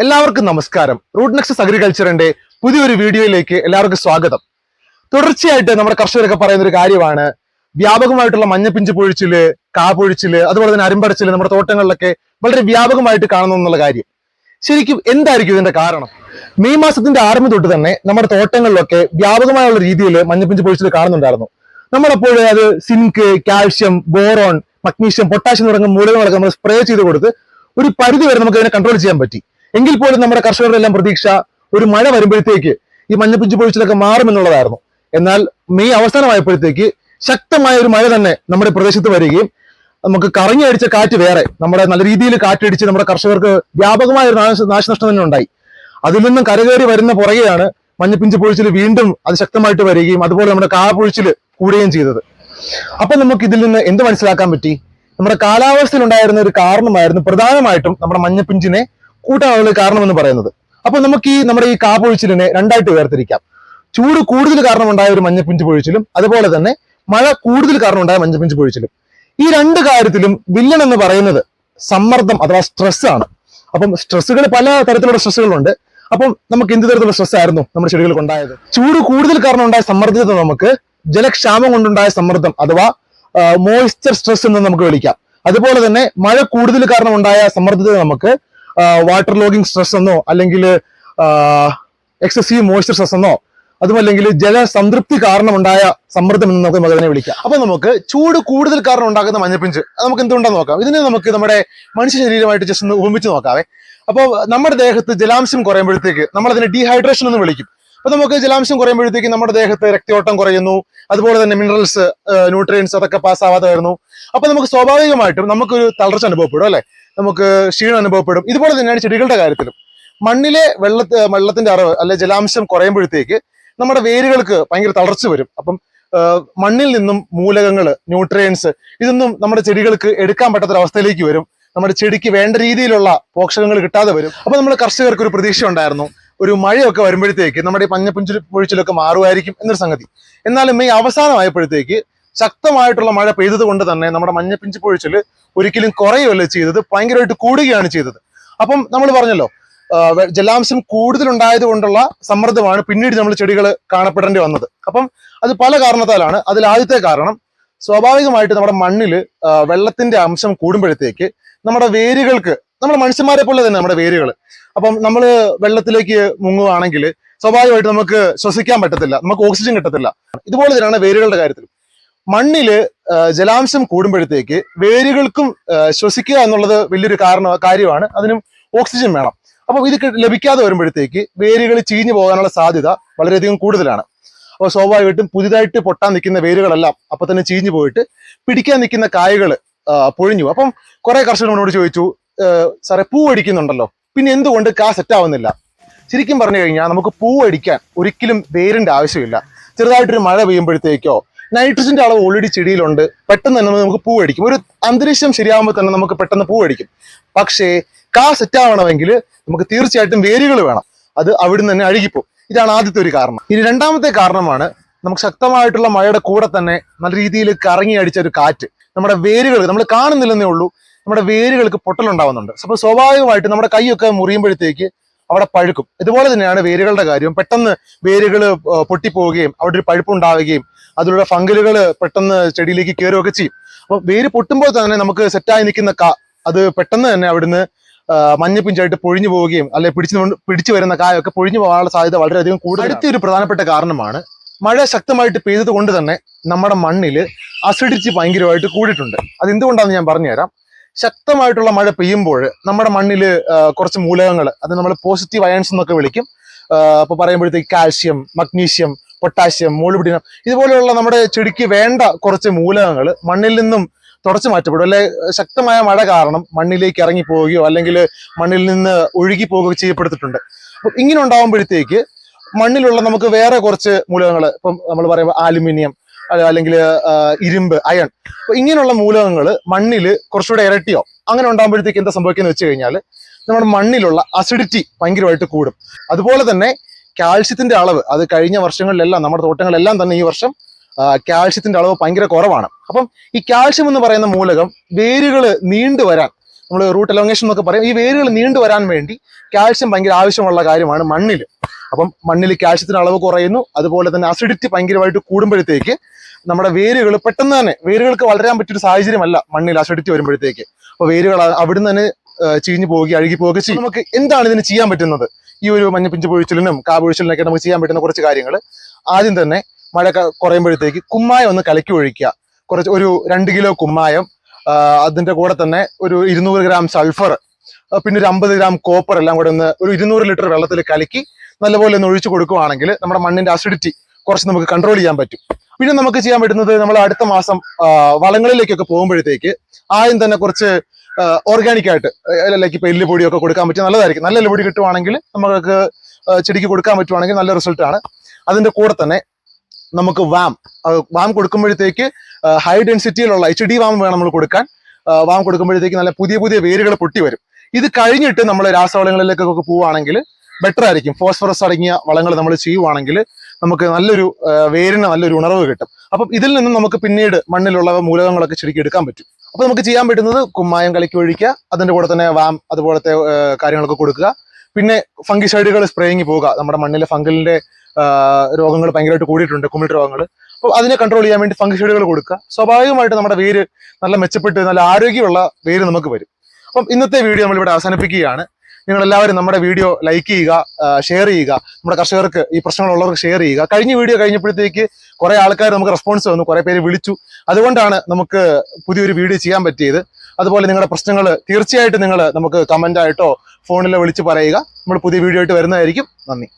എല്ലാവർക്കും നമസ്കാരം. Root Nexus അഗ്രികൾച്ചറിന്റെ പുതിയൊരു വീഡിയോയിലേക്ക് എല്ലാവർക്കും സ്വാഗതം. തുടർച്ചയായിട്ട് നമ്മുടെ കർഷകരൊക്കെ പറയുന്ന ഒരു കാര്യമാണ്. വ്യാപകമായിട്ടുള്ള മഞ്ഞപ്പിഞ്ച് പൊഴിച്ചിൽ കാ പൊഴിച്ചിൽ അതുപോലെ തന്നെ അരുമ്പടച്ചിൽ നമ്മുടെ തോട്ടങ്ങളിലൊക്കെ വളരെ വ്യാപകമായിട്ട് കാണുന്നു എന്നുള്ള കാര്യം. ശരിക്കും എന്തായിരിക്കും ഇതിന്റെ കാരണം? മെയ് മാസത്തിന്റെ ആരംഭം തൊട്ട് തന്നെ നമ്മുടെ തോട്ടങ്ങളിലൊക്കെ വ്യാപകമായുള്ള രീതിയിൽ മഞ്ഞപ്പിഞ്ച് പൊഴിച്ചിൽ കാണുന്നുണ്ടായിരുന്നു. നമ്മളപ്പോൾ അത് zinc calcium boron magnesium potassium തുടങ്ങിയ മൂലകങ്ങളൊക്കെ നമ്മൾ സ്പ്രേ ചെയ്ത് കൊടുത്ത് ഒരു പരിധി വരെ നമുക്ക് അതിനെ കൺട്രോൾ ചെയ്യാൻ പറ്റി. എങ്കിൽ പോലും നമ്മുടെ കർഷകരുടെ എല്ലാം പ്രതീക്ഷ ഒരു മഴ വരുമ്പോഴത്തേക്ക് ഈ മഞ്ഞപ്പിഞ്ച് പൊഴിച്ചിലൊക്കെ മാറുമെന്നുള്ളതായിരുന്നു. എന്നാൽ മെയ് അവസാനമായപ്പോഴത്തേക്ക് ശക്തമായ ഒരു മഴ തന്നെ നമ്മുടെ പ്രദേശത്ത് വരികയും നമുക്ക് കറങ്ങി അടിച്ച കാറ്റ് വേറെ നമ്മുടെ നല്ല രീതിയിൽ കാറ്റടിച്ച് നമ്മുടെ കർഷകർക്ക് വ്യാപകമായ ഒരു നാശ നാശനഷ്ടം തന്നെ ഉണ്ടായി. അതിൽ നിന്നും കരകയറി വരുന്ന പുറകെയാണ് മഞ്ഞപ്പിഞ്ച് പൊഴിച്ചിൽ വീണ്ടും അത് ശക്തമായിട്ട് വരികയും അതുപോലെ നമ്മുടെ കാ പൊഴിച്ചിൽ കൂടുകയും ചെയ്തത്. അപ്പൊ നമുക്ക് ഇതിൽ നിന്ന് എന്ത് മനസ്സിലാക്കാൻ പറ്റി? നമ്മുടെ കാലാവസ്ഥയിൽ ഉണ്ടായിരുന്ന ഒരു കാരണമായിരുന്നു പ്രധാനമായിട്ടും നമ്മുടെ മഞ്ഞപ്പിഞ്ചിനെ കൂട്ടാനുള്ള കാരണമെന്ന് പറയുന്നത്. അപ്പൊ നമുക്ക് ഈ നമ്മുടെ ഈ കാപ്പൊഴിച്ചിലിനെ രണ്ടായിട്ട് വേർതിരിക്കാം. ചൂട് കൂടുതൽ കാരണം ഉണ്ടായ ഒരു മഞ്ഞപ്പിഞ്ച് പൊഴിച്ചിലും അതുപോലെ തന്നെ മഴ കൂടുതൽ കാരണം ഉണ്ടായ മഞ്ഞപ്പിഞ്ച് പൊഴിച്ചിലും. ഈ രണ്ട് കാര്യത്തിലും വില്ലൻ എന്ന് പറയുന്നത് സമ്മർദ്ദം അഥവാ സ്ട്രെസ് ആണ്. അപ്പം സ്ട്രെസ്സുകൾ പല തരത്തിലുള്ള സ്ട്രെസ്സുകളുണ്ട് അപ്പം നമുക്ക് എന്ത് തരത്തിലുള്ള സ്ട്രെസ് ആയിരുന്നു നമ്മുടെ ചെടികൾക്ക് ഉണ്ടായത്? ചൂട് കൂടുതൽ കാരണം ഉണ്ടായ സമ്മർദ്ദത്തെ നമുക്ക് ജലക്ഷാമം കൊണ്ടുണ്ടായ സമ്മർദ്ദം അഥവാ മോയ്സ്ചർ സ്ട്രെസ് എന്ന് നമുക്ക് വിളിക്കാം. അതുപോലെ തന്നെ മഴ കൂടുതൽ കാരണം ഉണ്ടായ സമ്മർദ്ദത്തെ നമുക്ക് വാട്ടർ ലോഗിങ് സ്ട്രെസ് എന്നോ അല്ലെങ്കിൽ എക്സസീവ് മോയ്സ്ചർ സ്ട്രെസ് എന്നോ അതുമല്ലെങ്കിൽ ജലസംതൃപ്തി കാരണമുണ്ടായ സമ്മർദ്ദം എന്ന് നമുക്ക് അതിനെ വിളിക്കാം. അപ്പൊ നമുക്ക് ചൂട് കൂടുതൽ കാരണം ഉണ്ടാക്കുന്ന മഞ്ഞപ്പിഞ്ച് നമുക്ക് എന്തുണ്ടെന്ന് നോക്കാം? ഇതിനെ നമുക്ക് നമ്മുടെ മനുഷ്യ ശരീരമായിട്ട് ജസ്റ്റ് ഒന്ന് ഉപമിച്ച് നോക്കാവേ. അപ്പോൾ നമ്മുടെ ദേഹത്ത് ജലാംശം കുറയുമ്പോഴത്തേക്ക് നമ്മൾ അതിനെ ഡീഹൈഡ്രേഷൻ എന്ന് വിളിക്കും. അപ്പൊ നമുക്ക് ജലാംശം കുറയുമ്പോഴത്തേക്ക് നമ്മുടെ ദേഹത്ത് രക്തയോട്ടം കുറയുന്നു. അതുപോലെ തന്നെ മിനറൽസ് ന്യൂട്രിയൻസ് അതൊക്കെ പാസ്സാവാതെ വരുന്നു അപ്പൊ നമുക്ക് സ്വാഭാവികമായിട്ടും നമുക്കൊരു തളർച്ച അനുഭവപ്പെടും അല്ലെ? നമുക്ക് ക്ഷീണം അനുഭവപ്പെടും. ഇതുപോലെ തന്നെയാണ് ചെടികളുടെ കാര്യത്തിലും. മണ്ണിലെ വെള്ള വെള്ളത്തിന്റെ അറവ് അല്ലെ ജലാംശം കുറയുമ്പോഴത്തേക്ക് നമ്മുടെ വേരുകൾക്ക് ഭയങ്കര തളർച്ച വരും. അപ്പം മണ്ണിൽ നിന്നും മൂലകങ്ങൾ ന്യൂട്രിയൻസ് ഇതൊന്നും നമ്മുടെ ചെടികൾക്ക് എടുക്കാൻ പറ്റാത്ത അവസ്ഥയിലേക്ക് വരും. നമ്മുടെ ചെടിക്ക് വേണ്ട രീതിയിലുള്ള പോഷകങ്ങൾ കിട്ടാതെ വരും. അപ്പൊ നമ്മൾ കർഷകർക്ക് ഒരു പ്രതീക്ഷ ഉണ്ടായിരുന്നു. ഒരു മഴയൊക്കെ വരുമ്പോഴത്തേക്ക് നമ്മുടെ ഈ മഞ്ഞപ്പുഞ്ചു പൊഴിച്ചിലൊക്കെ മാറുമായിരിക്കും എന്നൊരു സംഗതി. എന്നാലും മെയ് അവസാനമായപ്പോഴത്തേക്ക് ശക്തമായിട്ടുള്ള മഴ പെയ്തത് കൊണ്ട് തന്നെ നമ്മുടെ മഞ്ഞപ്പിഞ്ചു പൊഴിച്ചിൽ ഒരിക്കലും കുറയുകയല്ല ചെയ്തത് ഭയങ്കരമായിട്ട് കൂടുകയാണ് ചെയ്തത്. അപ്പം നമ്മൾ പറഞ്ഞല്ലോ ജലാംശം കൂടുതലുണ്ടായത് കൊണ്ടുള്ള സമ്മർദ്ദമാണ് പിന്നീട് നമ്മൾ ചെടികൾ കാണപ്പെടേണ്ടി വന്നത്. അപ്പം അത് പല കാരണത്താലാണ്. അതിൽ ആദ്യത്തെ കാരണം സ്വാഭാവികമായിട്ട് നമ്മുടെ മണ്ണിൽ വെള്ളത്തിന്റെ അംശം കൂടുമ്പോഴത്തേക്ക് നമ്മുടെ വേരുകൾക്ക് നമ്മുടെ മനുഷ്യന്മാരെ പോലെ തന്നെ നമ്മുടെ വേരുകൾ അപ്പം നമ്മൾ വെള്ളത്തിലേക്ക് മുങ്ങുകയാണെങ്കിൽ സ്വാഭാവികമായിട്ട് നമുക്ക് ശ്വസിക്കാൻ പറ്റത്തില്ല നമുക്ക് ഓക്സിജൻ കിട്ടത്തില്ല. ഇതുപോലെ തന്നെയാണ് വേരുകളുടെ കാര്യത്തിൽ മണ്ണിൽ ജലാംശം കൂടുമ്പോഴത്തേക്ക് വേരുകൾക്കും ശ്വസിക്കുക എന്നുള്ളത് വലിയൊരു കാരണ കാര്യമാണ്. അതിനും ഓക്സിജൻ വേണം. അപ്പൊ ഇത് ലഭിക്കാതെ വരുമ്പോഴത്തേക്ക് വേരുകൾ ചീഞ്ഞു പോകാനുള്ള സാധ്യത വളരെയധികം കൂടുതലാണ്. അപ്പോൾ സ്വാഭാവികമായിട്ടും പുതിയതായിട്ട് പൊട്ടാൻ നിൽക്കുന്ന വേരുകളെല്ലാം അപ്പൊ തന്നെ ചീഞ്ഞു പോയിട്ട് പിടിക്കാൻ നിൽക്കുന്ന കായകൾ പൊഴിഞ്ഞു അപ്പം കുറേ കർഷകർ എന്നോട് ചോദിച്ചു സാറേ പൂ അടിക്കുന്നുണ്ടല്ലോ. പിന്നെ എന്തുകൊണ്ട് കാ സെറ്റ് ആവുന്നില്ല? ശരിക്കും പറഞ്ഞു കഴിഞ്ഞാൽ നമുക്ക് പൂ അടിക്കാൻ ഒരിക്കലും വേരിന്റെ ആവശ്യമില്ല. ചെറുതായിട്ടൊരു മഴ പെയ്യുമ്പോഴത്തേക്കോ നൈട്രജന്റെ അളവ് ഓൾറെഡി ചെടിയിലുണ്ട് പെട്ടെന്ന് തന്നെ നമുക്ക് പൂ അടിക്കും. ഒരു അന്തരീക്ഷം ശരിയാകുമ്പോൾ തന്നെ നമുക്ക് പെട്ടെന്ന് പൂ അടിക്കും. പക്ഷേ കാ സെറ്റ് ആവണമെങ്കിൽ നമുക്ക് തീർച്ചയായിട്ടും വേരുകൾ വേണം. അത് അവിടുന്ന് തന്നെ അഴുകിപ്പോവും. ഇതാണ് ആദ്യത്തെ ഒരു കാരണം. ഇനി രണ്ടാമത്തെ കാരണമാണ് നമുക്ക് ശക്തമായിട്ടുള്ള മഴയുടെ കൂടെ തന്നെ നല്ല രീതിയിൽ കറങ്ങി അടിച്ച ഒരു കാറ്റ്. നമ്മുടെ വേരുകൾ നമ്മൾ കാണുന്നില്ലെന്നേ ഉള്ളൂ. നമ്മുടെ വേരുകൾക്ക് പൊട്ടലുണ്ടാവുന്നുണ്ട് അപ്പൊ സ്വാഭാവികമായിട്ട് നമ്മുടെ കൈയൊക്കെ മുറിയുമ്പോഴത്തേക്ക് അവിടെ പഴുക്കും. ഇതുപോലെ തന്നെയാണ് വേരുകളുടെ കാര്യം പെട്ടെന്ന് വേരുകൾ പൊട്ടിപ്പോവുകയും അവിടെ ഒരു പഴുപ്പുണ്ടാവുകയും അതിലൂടെ ഫംഗലുകൾ പെട്ടെന്ന് ചെടിയിലേക്ക് കയറുകയൊക്കെ ചെയ്യും. അപ്പൊ വേര് പൊട്ടുമ്പോൾ തന്നെ നമുക്ക് സെറ്റായി നിൽക്കുന്ന ക അത് പെട്ടെന്ന് തന്നെ അവിടുന്ന് മഞ്ഞപ്പിഞ്ചായിട്ട് പൊഴിഞ്ഞു പോവുകയും അല്ലെ പിടിച്ചു പിടിച്ചു വരുന്ന കായൊക്കെ പൊഴിഞ്ഞു പോകാനുള്ള സാധ്യത വളരെയധികം കൂടുതൽ അടുത്തൊരു പ്രധാനപ്പെട്ട കാരണമാണ് മഴ ശക്തമായിട്ട് പെയ്തത് കൊണ്ട് തന്നെ നമ്മുടെ മണ്ണിൽ അസിഡിറ്റി ഭയങ്കരമായിട്ട് കൂടിയിട്ടുണ്ട്. അത് എന്തുകൊണ്ടാണെന്ന് ഞാൻ പറഞ്ഞുതരാം? ശക്തമായിട്ടുള്ള മഴ പെയ്യുമ്പോൾ നമ്മുടെ മണ്ണിൽ കുറച്ച് മൂലകങ്ങൾ അത് നമ്മൾ പോസിറ്റീവ് അയൺസ് എന്നൊക്കെ വിളിക്കും. അപ്പോൾ പറയുമ്പോഴത്തേക്ക് കാൽഷ്യം മഗ്നീഷ്യം പൊട്ടാഷ്യം മോളിബിഡിനം ഇതുപോലെയുള്ള നമ്മുടെ ചെടിക്ക് വേണ്ട കുറച്ച് മൂലകങ്ങൾ മണ്ണിൽ നിന്നും തുടച്ചു മാറ്റപ്പെടും. അല്ലെ ശക്തമായ മഴ കാരണം മണ്ണിലേക്ക് ഇറങ്ങി പോവുകയോ അല്ലെങ്കിൽ മണ്ണിൽ നിന്ന് ഒഴുകി പോവുകയോ ചെയ്യപ്പെടുത്തിട്ടുണ്ട്. അപ്പൊ ഇങ്ങനെ ഉണ്ടാകുമ്പോഴത്തേക്ക് മണ്ണിലുള്ള നമുക്ക് വേറെ കുറച്ച് മൂലകങ്ങൾ ഇപ്പം നമ്മൾ പറയുമ്പോൾ ആലുമിനിയം അല്ലെങ്കിൽ ഇരുമ്പ് അയൺ. അപ്പൊ ഇങ്ങനെയുള്ള മൂലകങ്ങൾ മണ്ണിൽ കുറച്ചുകൂടെ ഇരട്ടിയോ? അങ്ങനെ ഉണ്ടാകുമ്പോഴത്തേക്ക് എന്താ സംഭവിക്കുന്നത് വെച്ച് കഴിഞ്ഞാൽ നമ്മുടെ മണ്ണിലുള്ള അസിഡിറ്റി ഭയങ്കരമായിട്ട് കൂടും. അതുപോലെ തന്നെ കാൽഷ്യത്തിന്റെ അളവ് അത് കഴിഞ്ഞ വർഷങ്ങളിലെല്ലാം നമ്മുടെ തോട്ടങ്ങളിലെല്ലാം തന്നെ ഈ വർഷം കാൽഷ്യത്തിന്റെ അളവ് ഭയങ്കര കുറവാണ്. അപ്പം ഈ കാൽഷ്യം എന്ന് പറയുന്ന മൂലകം വേരുകൾ നീണ്ടു വരാൻ നമ്മൾ റൂട്ട് എലോങ്ങേഷൻ എന്നൊക്കെ പറയും ഈ വേരുകൾ നീണ്ടു വരാൻ വേണ്ടി കാൽഷ്യം ഭയങ്കര ആവശ്യമുള്ള കാര്യമാണ് മണ്ണിൽ അപ്പം മണ്ണിൽ കാൽഷ്യത്തിന് അളവ് കുറയുന്നു. അതുപോലെ തന്നെ അസിഡിറ്റി ഭയങ്കരമായിട്ട് കൂടുമ്പോഴത്തേക്ക് നമ്മുടെ വേരുകൾ പെട്ടെന്ന് തന്നെ വേരുകൾക്ക് വളരാൻ പറ്റിയൊരു സാഹചര്യമല്ല മണ്ണിൽ അസിഡിറ്റി വരുമ്പോഴത്തേക്ക്. അപ്പോൾ വേരുകൾ അവിടുന്ന് തന്നെ ചീഞ്ഞു പോവുകയും അഴുകി പോവുകയൊക്കെ ചെയ്യും. നമുക്ക് എന്താണ് ഇതിന് ചെയ്യാൻ പറ്റുന്നത്? ഈ ഒരു മഞ്ഞപ്പിഞ്ച് പൊഴിച്ചിലിനും കാപൊഴിച്ചിലിനൊക്കെ നമുക്ക് ചെയ്യാൻ പറ്റുന്ന കുറച്ച് കാര്യങ്ങൾ ആദ്യം തന്നെ മഴ കുറയുമ്പോഴത്തേക്ക് കുമ്മായം ഒന്ന് കലക്കി ഒഴിക്കുക. കുറച്ച് ഒരു രണ്ട് കിലോ കുമ്മായം അതിന്റെ കൂടെ തന്നെ ഒരു ഇരുന്നൂറ് ഗ്രാം സൾഫർ പിന്നെ ഒരു അമ്പത് ഗ്രാം കോപ്പർ എല്ലാം കൂടെ ഒന്ന് ഒരു ഇരുന്നൂറ് ലിറ്റർ വെള്ളത്തിൽ കലക്കി നല്ലപോലെ ഒന്ന് ഒഴിച്ചു കൊടുക്കുകയാണെങ്കിൽ നമ്മുടെ മണ്ണിന്റെ അസിഡിറ്റി കുറച്ച് നമുക്ക് കൺട്രോൾ ചെയ്യാൻ പറ്റും. പിന്നെ നമുക്ക് ചെയ്യാൻ പറ്റുന്നത് നമ്മൾ അടുത്ത മാസം വളങ്ങളിലേക്കൊക്കെ പോകുമ്പോഴത്തേക്ക് ആദ്യം തന്നെ കുറച്ച് ഓർഗാനിക് ആയിട്ട് ലൈക്ക് ഇപ്പൊ എല്ലുപൊടിയൊക്കെ കൊടുക്കാൻ പറ്റിയ നല്ലതായിരിക്കും. നല്ല എല്ലുപൊടി കിട്ടുവാണെങ്കിൽ നമുക്ക് ചെടിക്ക് കൊടുക്കാൻ പറ്റുവാണെങ്കിൽ നല്ല റിസൾട്ട് ആണ്. അതിന്റെ കൂടെ തന്നെ നമുക്ക് വാം വാം കൊടുക്കുമ്പോഴത്തേക്ക് ഹൈ ഡെൻസിറ്റിയിലുള്ള എച്ച് ഡി വാം വേണം നമ്മൾ കൊടുക്കാൻ. വാം കൊടുക്കുമ്പോഴത്തേക്ക് നല്ല പുതിയ പുതിയ വേരുകൾ പൊട്ടി വരും. ഇത് കഴിഞ്ഞിട്ട് നമ്മൾ രാസവളങ്ങളിലേക്കൊക്കെ പോവുകയാണെങ്കിൽ ബെറ്റർ ആയിരിക്കും. ഫോസ്ഫറസ് അടങ്ങിയ വളങ്ങൾ നമ്മൾ ചെയ്യുവാണെങ്കിൽ നമുക്ക് നല്ലൊരു വേരിന് നല്ലൊരു ഉണർവ് കിട്ടും. അപ്പം ഇതിൽ നിന്നും നമുക്ക് പിന്നീട് മണ്ണിലുള്ള മൂലകങ്ങളൊക്കെ ചുരുക്കി എടുക്കാൻ പറ്റും. അപ്പൊ നമുക്ക് ചെയ്യാൻ പറ്റുന്നത് കുമ്മായം കലക്കി ഒഴിക്കുക അതിന്റെ കൂടെ തന്നെ വാം അതുപോലത്തെ കാര്യങ്ങളൊക്കെ കൊടുക്കുക. പിന്നെ ഫംഗിസൈഡുകൾ സ്പ്രേയിങ് പോവുക. നമ്മുടെ മണ്ണിലെ ഫംഗലിന്റെ രോഗങ്ങൾ ഭയങ്കരമായിട്ട് കൂടിയിട്ടുണ്ട് കുമിൾ രോഗങ്ങൾ അപ്പോൾ അതിനെ കൺട്രോൾ ചെയ്യാൻ വേണ്ടി ഫംഗിസൈഡുകൾ കൊടുക്കുക. സ്വാഭാവികമായിട്ട് നമ്മുടെ വേര് നല്ല മെച്ചപ്പെട്ട് നല്ല ആരോഗ്യമുള്ള വേര് നമുക്ക് വരും. അപ്പം ഇന്നത്തെ വീഡിയോ നമ്മളിവിടെ അവസാനിപ്പിക്കുകയാണ്. നിങ്ങൾ എല്ലാവരും നമ്മുടെ വീഡിയോ ലൈക്ക് ചെയ്യുക ഷെയർ ചെയ്യുക. നമ്മുടെ കർഷകർക്ക് ഈ പ്രശ്നങ്ങളുള്ളവർക്ക് ഷെയർ ചെയ്യുക. കഴിഞ്ഞ വീഡിയോ കഴിഞ്ഞപ്പോഴത്തേക്ക് കുറേ ആൾക്കാർ നമുക്ക് റെസ്പോൺസ് വന്നു കുറേ പേര് വിളിച്ചു. അതുകൊണ്ടാണ് നമുക്ക് പുതിയൊരു വീഡിയോ ചെയ്യാൻ പറ്റിയത്. അതുപോലെ നിങ്ങളുടെ പ്രശ്നങ്ങൾ തീർച്ചയായിട്ടും നിങ്ങൾ നമുക്ക് കമന്റായിട്ടോ ഫോണിലോ വിളിച്ച് പറയുക. നമ്മൾ പുതിയ വീഡിയോ ആയിട്ട് വരുന്നതായിരിക്കും. നന്ദി.